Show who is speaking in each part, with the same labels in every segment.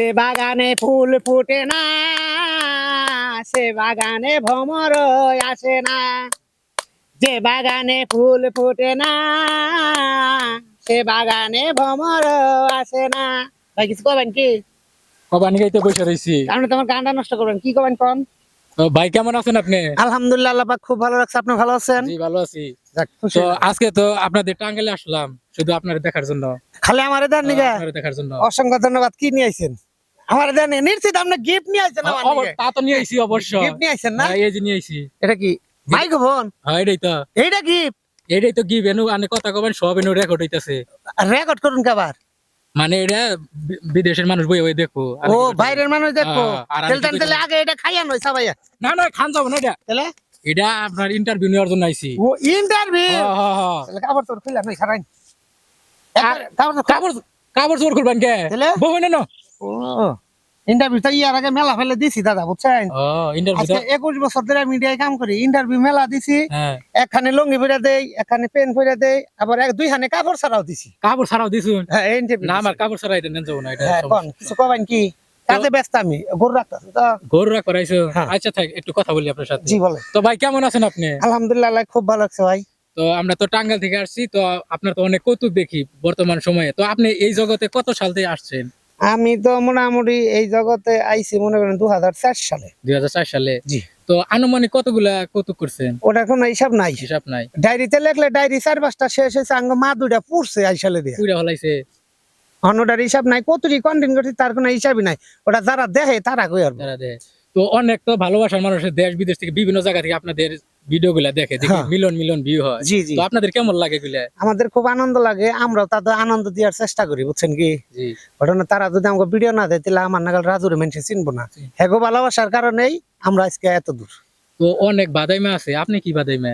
Speaker 1: যে বাগানে ফুল ফুটে না সে বাগানে ভ্রমর আসে না। যে বাগানে ফুল ফুটে না সে বাগানে ভ্রমর আসে না। ভাই কিছু করবেন কি?
Speaker 2: কবানি গাইতে বসে রয়েছি
Speaker 1: আপনি তোমার গানটা নষ্ট করবেন কি করবেন কোন?
Speaker 2: ভাই কেমন আছেন আপনি?
Speaker 1: আলহামদুলিল্লাহ আল্লাহ পাক খুব ভালো রাখছে। আপনি ভালো আছেন?
Speaker 2: জি ভালো আছি। তো আজকে তো আপনাদের টাঙ্গালে আসলাম শুধু আপনার দেখার জন্য।
Speaker 1: খালি আমারে দেন নিগা
Speaker 2: দেখার জন্য।
Speaker 1: অসংখ্য ধন্যবাদ। কি নিয়ে আইছেন? আমার দেন নিশ্চিত আপনি গিফট নিয়ে আইছেন আমার
Speaker 2: তা তো নিয়ে আইছি অবশ্য।
Speaker 1: গিফট নিয়ে আইছেন না?
Speaker 2: হ্যাঁ, এই যে নিয়ে আইছি।
Speaker 1: এটা কি মাইক্রোফোন?
Speaker 2: হ্যাঁ এটাই তো।
Speaker 1: এইটা গিফট
Speaker 2: এটাই তো কি বেনু আনে কথা কবেন সব এনু রেকর্ড হইতাছে।
Speaker 1: রেকর্ড করুন কাবার
Speaker 2: মানে এটা বিদেশের মানুষ বই বই দেখো
Speaker 1: ও বাইরের মানুষ দেখো
Speaker 2: হ্যাঁ, কি
Speaker 1: তেলে আগে এটা খাইয়া নয় সবাইয়া
Speaker 2: না না খান যাব না এটা।
Speaker 1: তাহলে?
Speaker 2: এটা আপনার ইন্টারভিউ নেওয়ার জন্য আইছি।
Speaker 1: ও ইন্টারভিউ
Speaker 2: হ্যাঁ।
Speaker 1: তাহলে কাপড় তোর খুললাম নাই খারাই কাপড়
Speaker 2: চোর করবেন কে?
Speaker 1: তাহলে?
Speaker 2: না?
Speaker 1: ও ইন্টারভিউ ইয়ার আগে মেলা ফেলে দিছি দাদা বুঝছেন? আজকে একুশ বছর ধরে মিডিয়ায় কাম করি ইন্টারভিউ মেলা দিছি
Speaker 2: হ্যাঁ।
Speaker 1: একখানে লুঙ্গি পরে দেই একখানে পেন পরে দেই আবার এক দুই খানে কাপড় ছাড়াও দিছি।
Speaker 2: কাপড় ছাড়াও দিছুন
Speaker 1: হ্যাঁ ইন্টারভিউ
Speaker 2: না আমার কাপড় যাব না এটা
Speaker 1: হ্যাঁ কোন? কিছু কবেন কি? কাজে ব্যস্ত আমি গরু রাখতাম তো।
Speaker 2: গরু রাখ করাইছো। আচ্ছা থাক একটু কথা বলি আপনার সাথে।
Speaker 1: জি বলে
Speaker 2: তো ভাই কেমন আছেন আপনি?
Speaker 1: আলহামদুলিল্লাহ খুব ভালো লাগছে ভাই।
Speaker 2: তো আমরা তো টাঙ্গাল থেকে আসছি তো আপনার তো অনেক কৌতুক দেখি বর্তমান সময়ে। তো আপনি এই জগতে কত সাল থেকে আসছেন?
Speaker 1: আমি তো মোটামুটি এই জগতে আইছি মনে করেন দু সালে।
Speaker 2: দুই সালে?
Speaker 1: জি।
Speaker 2: তো আনুমানিক কতগুলা কৌতুক করছেন?
Speaker 1: ওটার কোনো হিসাব নাই।
Speaker 2: হিসাব নাই।
Speaker 1: ডায়েরিতে লেখলে ডায়েরি চার পাঁচটা শেষ হয়েছে আঙ্গ মা দুইটা পুড়ছে আই সালে দিয়ে।
Speaker 2: হলাইছে
Speaker 1: অন ওটার হিসাব নাই কতটি কন্টেন্ট করছি তার কোনো হিসাবই নাই। ওটা যারা দেখে তারা কই আর।
Speaker 2: যারা দেয় তো অনেক তো ভালোবাসার মানুষের দেশ বিদেশ থেকে বিভিন্ন জায়গা থেকে আপনাদের ভিডিও গুলা দেখে দেখি
Speaker 1: হ্যাঁ।
Speaker 2: মিলন মিলন ভিউ হয়।
Speaker 1: জি জি।
Speaker 2: তো আপনাদের কেমন লাগে গুলা
Speaker 1: আমাদের খুব আনন্দ লাগে আমরাও তাদের আনন্দ দেওয়ার চেষ্টা করি বুঝছেন কি? ঘটনা তারা যদি আমাকে ভিডিও না দেয় তাহলে আমার নাগাল রাজুর মেনসে চিনবো না। হেগো ভালোবাসার কারণেই আমরা আজকে এত দূর।
Speaker 2: তো অনেক বাদাইমা আছে আপনি কি বাদাইমা?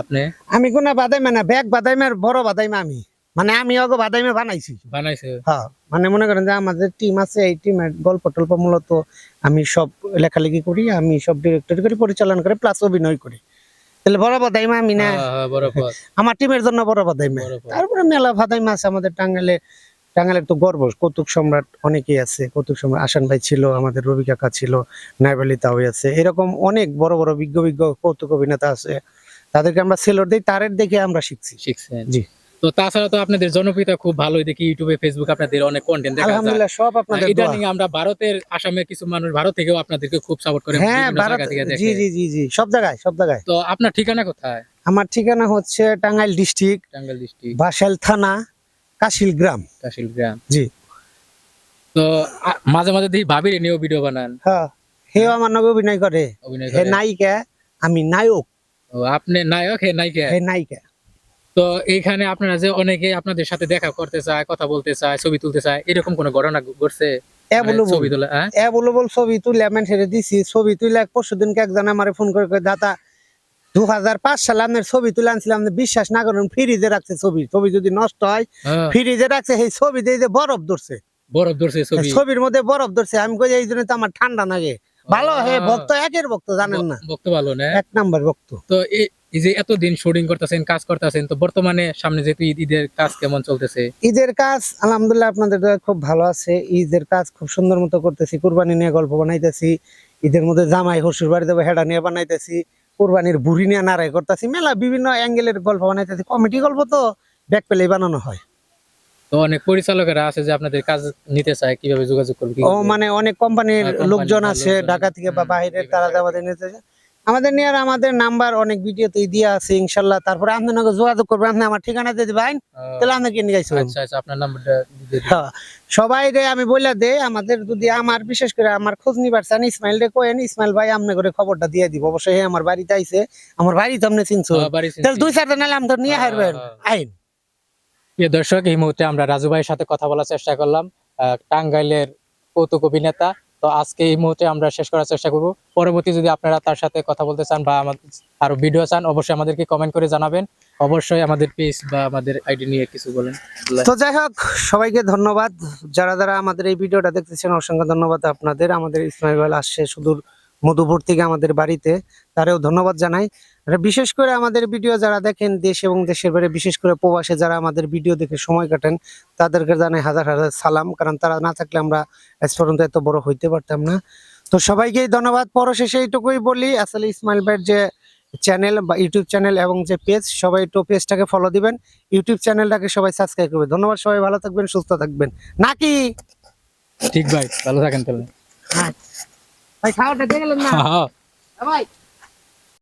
Speaker 2: আপনি?
Speaker 1: আমি কোন বাদাইমা না ব্যাগ বাদাইমার বড় বাদাইমা আমি। মানে আমি অগো বাদাইমা বানাইছি।
Speaker 2: বানাইছে?
Speaker 1: হ্যাঁ মানে মনে করেন যে আমাদের টিম আছে এই টিমের গল্প টল্প মূলত আমি সব লেখালেখি করি আমি সব ডিরেক্টর করি পরিচালনা করে প্লাস অভিনয় করি। তাহলে বড় বাদাইমা আমি না?
Speaker 2: হ্যাঁ, হ্যাঁ,
Speaker 1: আমার টিমের জন্য বড় বাদাইমা
Speaker 2: বড় পথ।
Speaker 1: তারপরে মেলা বাদাইমা আছে আমাদের টাঙ্গালে টাঙ্গালের তো গর্ব কৌতুক সম্রাট অনেকেই আছে। কৌতুক সম্রাট আসান ভাই ছিল আমাদের রবি কাকা ছিল নাইবালি তাওই আছে। এরকম অনেক বড় বড় বিজ্ঞ বিজ্ঞ কৌতুক অভিনেতা আছে। তাদেরকে আমরা সেলর দিই তারের দেখে আমরা শিখছি।
Speaker 2: শিখছি
Speaker 1: জি।
Speaker 2: তো তাছাড়া তো আপনাদের জনপ্রিয়তা খুব ভালোই দেখি ইউটিউবে ফেসবুক আপনাদের অনেক কন্টেন্ট দেখা যায়।
Speaker 1: আলহামদুলিল্লাহ সব আপনাদের।
Speaker 2: ইদানিং আমরা ভারতের আসামে কিছু মানুষ ভারত থেকেও আপনাদেরকে খুব সাপোর্ট করে
Speaker 1: হ্যাঁ ভারত জি জি জি জি সব জায়গায় সব জায়গায়।
Speaker 2: তো আপনার ঠিকানা কোথায়?
Speaker 1: আমার ঠিকানা হচ্ছে টাঙ্গাইল ডিস্ট্রিক্ট
Speaker 2: টাঙ্গাইল ডিস্ট্রিক্ট।
Speaker 1: বাসাইল থানা কাশিল গ্রাম।
Speaker 2: কাশিল গ্রাম।
Speaker 1: জি।
Speaker 2: তো মাঝে মাঝে দেখি ভাবির নিয়েও ভিডিও বানান।
Speaker 1: হ্যাঁ হেও আমার নগে অভিনয় করে।
Speaker 2: অভিনয়
Speaker 1: হে নায়িকা আমি নায়ক।
Speaker 2: ও, আপনি নায়ক হে নায়িকা?
Speaker 1: হে নায়িকা।
Speaker 2: তো এইখানে আপনারা যে অনেকে আপনাদের সাথে দেখা করতে চায় কথা বলতে চায় ছবি তুলতে চায় এরকম কোনো ঘটনা ঘটছে? মানে ছবি তোলা হ্যাঁ?
Speaker 1: ছবি তুলে আমি ছেড়ে দিছি। ছবি তুলে পরশু দিনকে একজন আমার ফোন করে দাদা দু হাজার পাঁচ সালে আপনার ছবি তুলে আনছিলাম বিশ্বাস না করেন ফ্রিজে রাখছে ছবি। ছবি যদি নষ্ট হয়
Speaker 2: হ্যাঁ,
Speaker 1: ফ্রিজে রাখছে সেই ছবি দিয়ে যে বরফ ধরছে।
Speaker 2: বরফ ধরছে
Speaker 1: ছবির মধ্যে বরফ ধরছে। আমি কই এই জন্য তো আমার ঠান্ডা লাগে। ভালো হে
Speaker 2: আহ,
Speaker 1: ভক্ত একের ভক্ত জানেন না?
Speaker 2: বক্ত ভালো না?
Speaker 1: এক নাম্বার ভক্ত।
Speaker 2: তো এই এই যে এতদিন শুটিং করতেছেন কাজ করতেছেন তো বর্তমানে সামনে যেহেতু ঈদের কাজ কেমন চলতেছে?
Speaker 1: ঈদের কাজ আলহামদুলিল্লাহ আপনাদের খুব ভালো আছে। ঈদের কাজ খুব সুন্দর মতো করতেছি কুরবানি নিয়ে গল্প বানাইতেছি। ঈদের মধ্যে জামাই হসুর বাড়ি দেবো হেডা নিয়ে বানাইতেছি কুরবানির বুড়ি নিয়ে নাড়াই করতেছি। মেলা বিভিন্ন অ্যাঙ্গেলের গল্প বানাইতেছি কমেডি গল্প তো ব্যাক পেলেই বানানো হয়।
Speaker 2: তো অনেক পরিচালকেরা আছে যে আপনাদের কাজ নিতে চায় কীভাবে যোগাযোগ করবে
Speaker 1: ও মানে অনেক কোম্পানির
Speaker 2: হ্যাঁ,
Speaker 1: লোকজন আছে। ঢাকা থেকে বা বাইরের
Speaker 2: বিভিন্ন
Speaker 1: তারা আমাদের নিতে চায়। আমাদের নিয়ে আমাদের নাম্বার অনেক ভিডিওতে দিয়ে আছে ইনশাল্লাহ। তারপরে আপনি নাকি যোগাযোগ করবেন আপনি আমার ঠিকানা দিয়ে দিবেন তাহলে আপনি কিনে গাইছো
Speaker 2: আচ্ছা আচ্ছা আপনার নাম্বারটা দিয়ে
Speaker 1: হ্যাঁ, সবাই রে আমি বলে দে আমাদের যদি আমার বিশেষ করে আমার খোঁজ নিবার চান ইসমাইল রে কোয়েন ইসমাইল ভাই আপনি করে খবরটা দিয়ে দিব। অবশ্যই আমার বাড়িতে আইছে আমার বাড়ি তো আপনি চিনছো। তাহলে দুই চারটা নাহলে আমি তো নিয়ে
Speaker 2: হ্যাঁ,
Speaker 1: হারবেন।
Speaker 2: হ্যাঁ।
Speaker 1: আইন।
Speaker 2: প্রিয় দর্শক, এই মুহূর্তে আমরা রাজু ভাইয়ের সাথে কথা বলার চেষ্টা করলাম টাঙ্গাইলের কৌতুক অভিনেতা। তো আজকে এই মুহূর্তে আমরা শেষ করার চেষ্টা করব। পরবর্তী যদি আপনারা তার সাথে কথা বলতে চান বা আমাদের আরও ভিডিও চান, অবশ্যই আমাদেরকে কমেন্ট করে জানাবেন। অবশ্যই আমাদের পেজ বা আমাদের আইডি নিয়ে কিছু বলেন।
Speaker 1: তো যাই হোক, সবাইকে ধন্যবাদ। যারা যারা আমাদের এই ভিডিওটা দেখতেছেন, অসংখ্য ধন্যবাদ আপনাদের। আমাদের ইসমাইল আসছে সুদূর মধুপুর থেকে আমাদের বাড়িতে, তারেও ধন্যবাদ জানাই। বিশেষ করে আমাদের ভিডিও যারা দেখেন দেশ এবং দেশের বাইরে বিশেষ করে প্রবাসে যারা আমাদের ভিডিও দেখে সময় কাটেন তাদেরকে জানাই হাজার হাজার সালাম কারণ তারা না থাকলে আমরা আজ পর্যন্ত এত বড় হইতে পারতাম না। তো সবাইকেই ধন্যবাদ পরশেষে এইটুকুই বলি। আসলে ইসমাইল ভাইয়ের যে চ্যানেল বা ইউটিউব চ্যানেল এবং যে পেজ সবাই একটু পেজটাকে ফলো দিবেন। ইউটিউব চ্যানেলটাকে সবাই সাবস্ক্রাইব করবেন। ধন্যবাদ সবাই ভালো থাকবেন সুস্থ থাকবেন। নাকি?
Speaker 2: ঠিক ভাই ভালো থাকেন তাহলে।
Speaker 1: ভাই খাওয়াটা দিয়ে গেলেন না?
Speaker 2: হ্যাঁ
Speaker 1: ভাই।